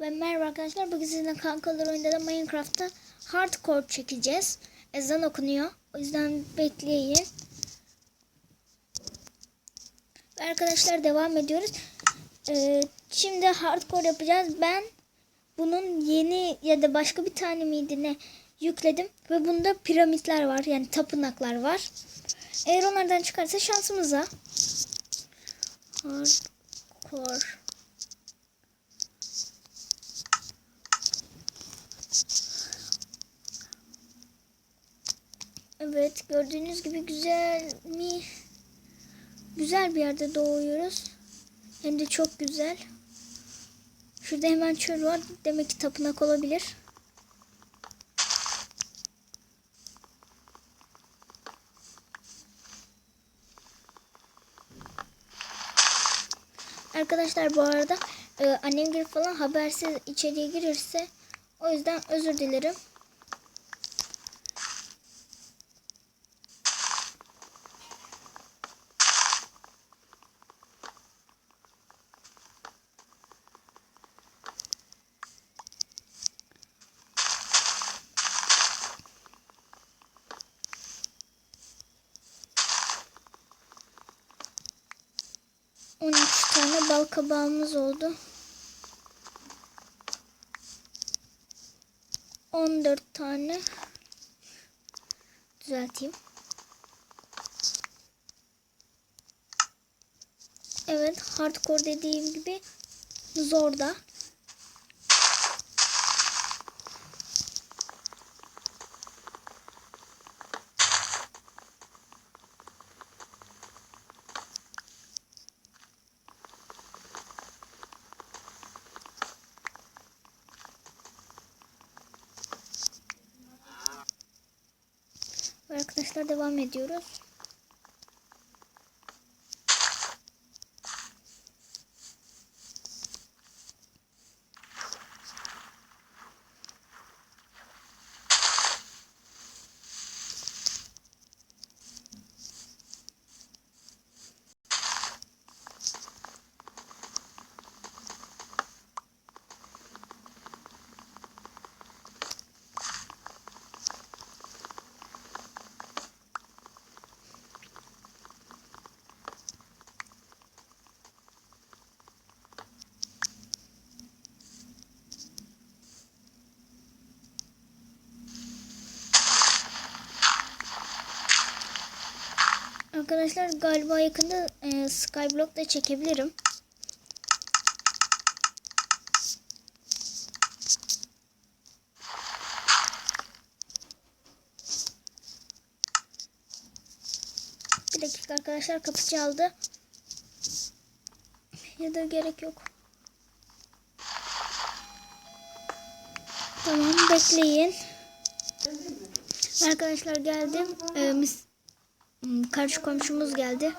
Ve merhaba arkadaşlar. Bugün sizinle kankalar oyunda da Minecraft'ta hardcore çekeceğiz. Ezan okunuyor. O yüzden bekleyin. Ve arkadaşlar devam ediyoruz. Ee, şimdi hardcore yapacağız. Ben bunun yeni ya da başka bir tane miydi ne yükledim. Ve bunda piramitler var. Yani tapınaklar var. Eğer onlardan çıkarsa şansımıza. Hardcore. Evet gördüğünüz gibi güzel mi? Güzel bir yerde doğuyoruz. Hem de çok güzel. Şurada hemen çöl var. Demek ki tapınak olabilir. Arkadaşlar bu arada e, annem gibi falan habersiz içeriye girirse o yüzden özür dilerim. Bal kabağımız oldu. 14 tane düzelteyim. Evet, hardcore dediğim gibi zor da. Ve arkadaşlar devam ediyoruz. Arkadaşlar galiba yakında e, Skyblock da çekebilirim. Bir dakika arkadaşlar kapı çaldı. Ya da gerek yok. Tamam bekleyin. Arkadaşlar geldim. Ee, Karşı komşumuz geldi.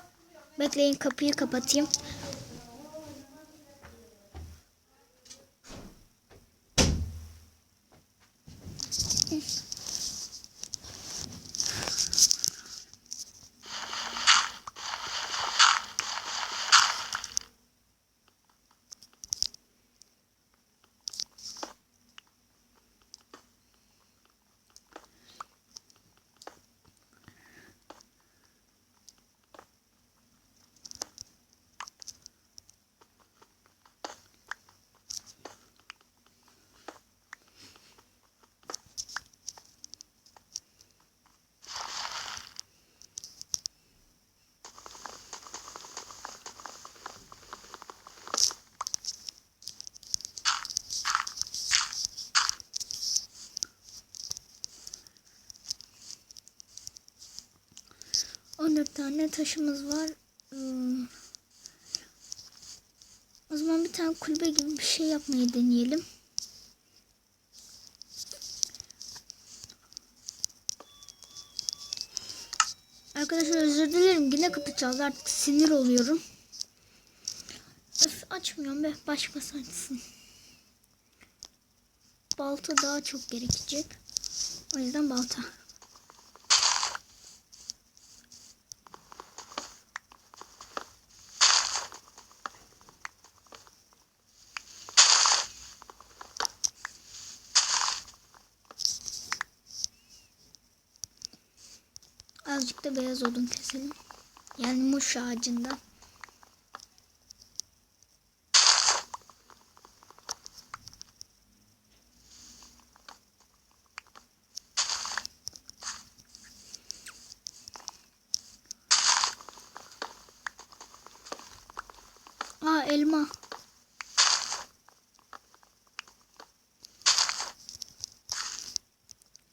Bekleyin kapıyı kapatayım. On dört tane taşımız var. Hmm. O zaman bir tane kulübe gibi bir şey yapmayı deneyelim. Arkadaşlar özür dilerim. Yine kapı çaldı. Artık sinir oluyorum. Öf, açmıyorum be. Başkası açsın. Balta daha çok gerekecek. O yüzden balta. Birazcık da beyaz odun keselim. Yani muş ağacından. Aa elma.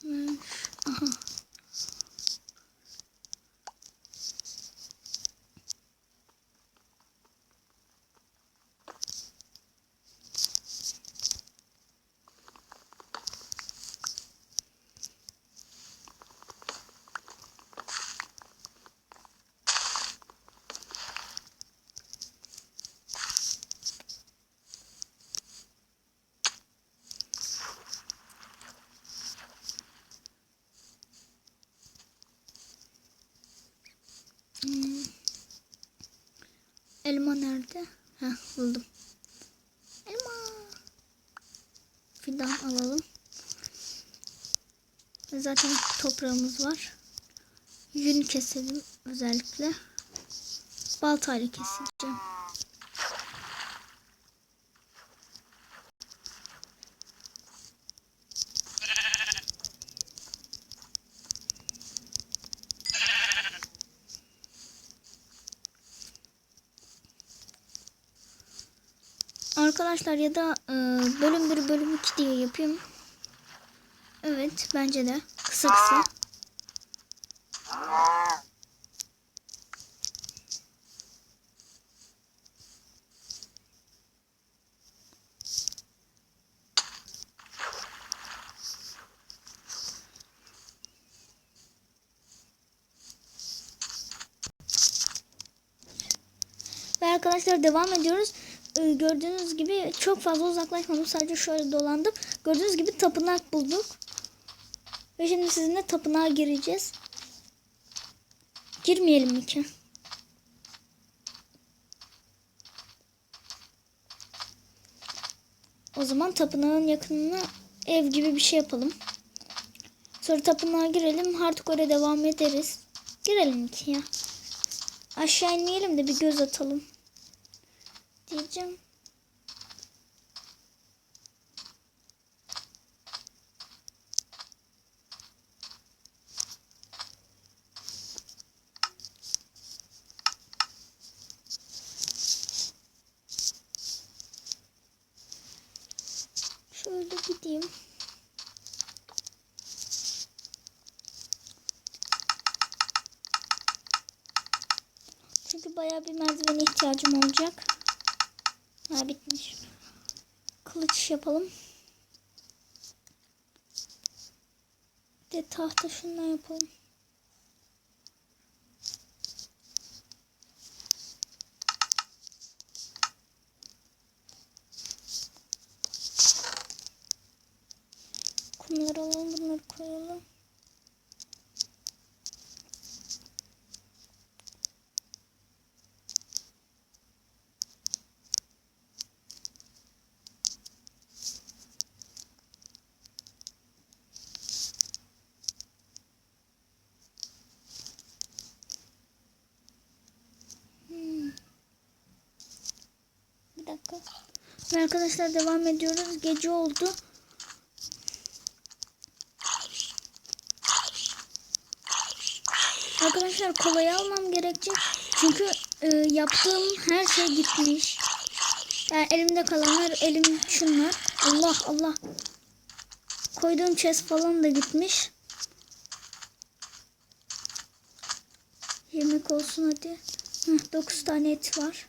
Hmm, Aha. Hmm. Elma nerede? Heh buldum. Elma. Fidan alalım. Zaten toprağımız var. Yün keselim özellikle. Baltayla keseceğim. Arkadaşlar ya da e, bölüm 1 bölüm 2 diye yapayım. Evet bence de kısa kısa. Ve arkadaşlar devam ediyoruz. Ee, gördüğünüz gibi çok fazla uzaklaşmadım. Sadece şöyle dolandım. Gördüğünüz gibi tapınak bulduk. Ve şimdi sizinle tapınağa gireceğiz. Girmeyelim mi ki? O zaman tapınağın yakınına ev gibi bir şey yapalım. Sonra tapınağa girelim. Hardcore'a devam ederiz. Girelim ki ya. Aşağı inmeyelim de bir göz atalım. Diyeceğim. Şöyle gideyim. Çünkü bayağı bir merdivene ihtiyacım olacak. Ha bitmiş. Kılıç yapalım. Bir de tahta şundan yapalım. Kumları alalım bunları koyalım. Hmm. Bir dakika. Ve arkadaşlar devam ediyoruz. Gece oldu. Arkadaşlar kolayı almam gerekecek. Çünkü e, yaptığım her şey gitmiş. Yani elimde kalanlar elim şunlar. Allah Allah. Koyduğum chest falan da gitmiş. Yemek olsun hadi. Heh, 9 tane et var.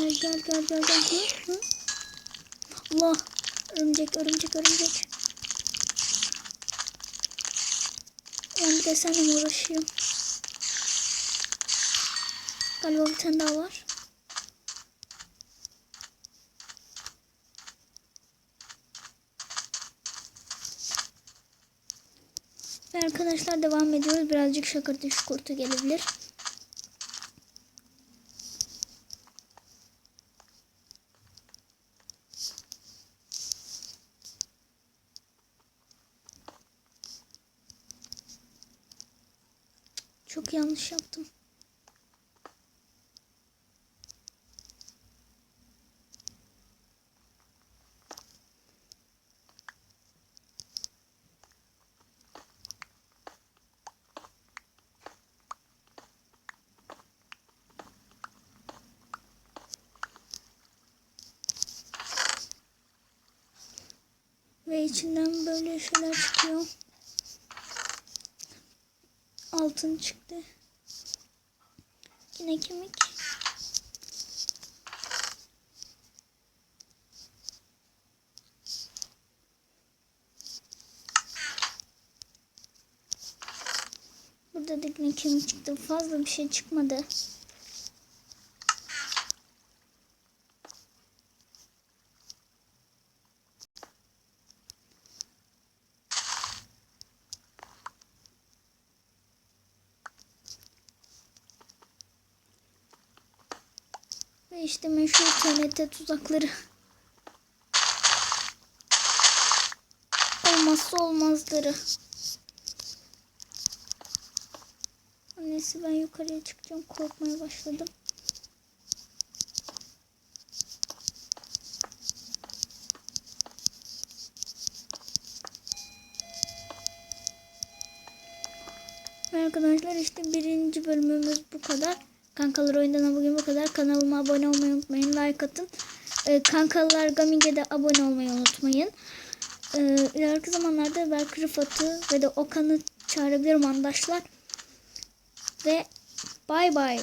Gel gel gel gel gel. Hı? Allah. Örümcek örümcek örümcek. Ben bir de seninle uğraşıyorum. Galiba bir tane daha var. Ve arkadaşlar devam ediyoruz. Birazcık şakırtı şukurtu gelebilir. Çok yanlış yaptım. Ve içinden böyle şeyler çıkıyor. Altın çıktı. Yine kemik. Burada da yine kemik çıktı. Fazla bir şey çıkmadı. Ve işte meşhur TNT tuzakları. Olmazsa olmazları. Neyse ben yukarıya çıkacağım. Korkmaya başladım. Arkadaşlar işte birinci bölümümüz bu kadar. Kankalar oyundan bugün bu kadar. Kanalıma abone olmayı unutmayın. Like atın. Ee, kankalar Gaming'e de abone olmayı unutmayın. Ee, ileriki zamanlarda belki Rıfat'ı ve de Okan'ı çağırabilirim arkadaşlar. Ve bay bay.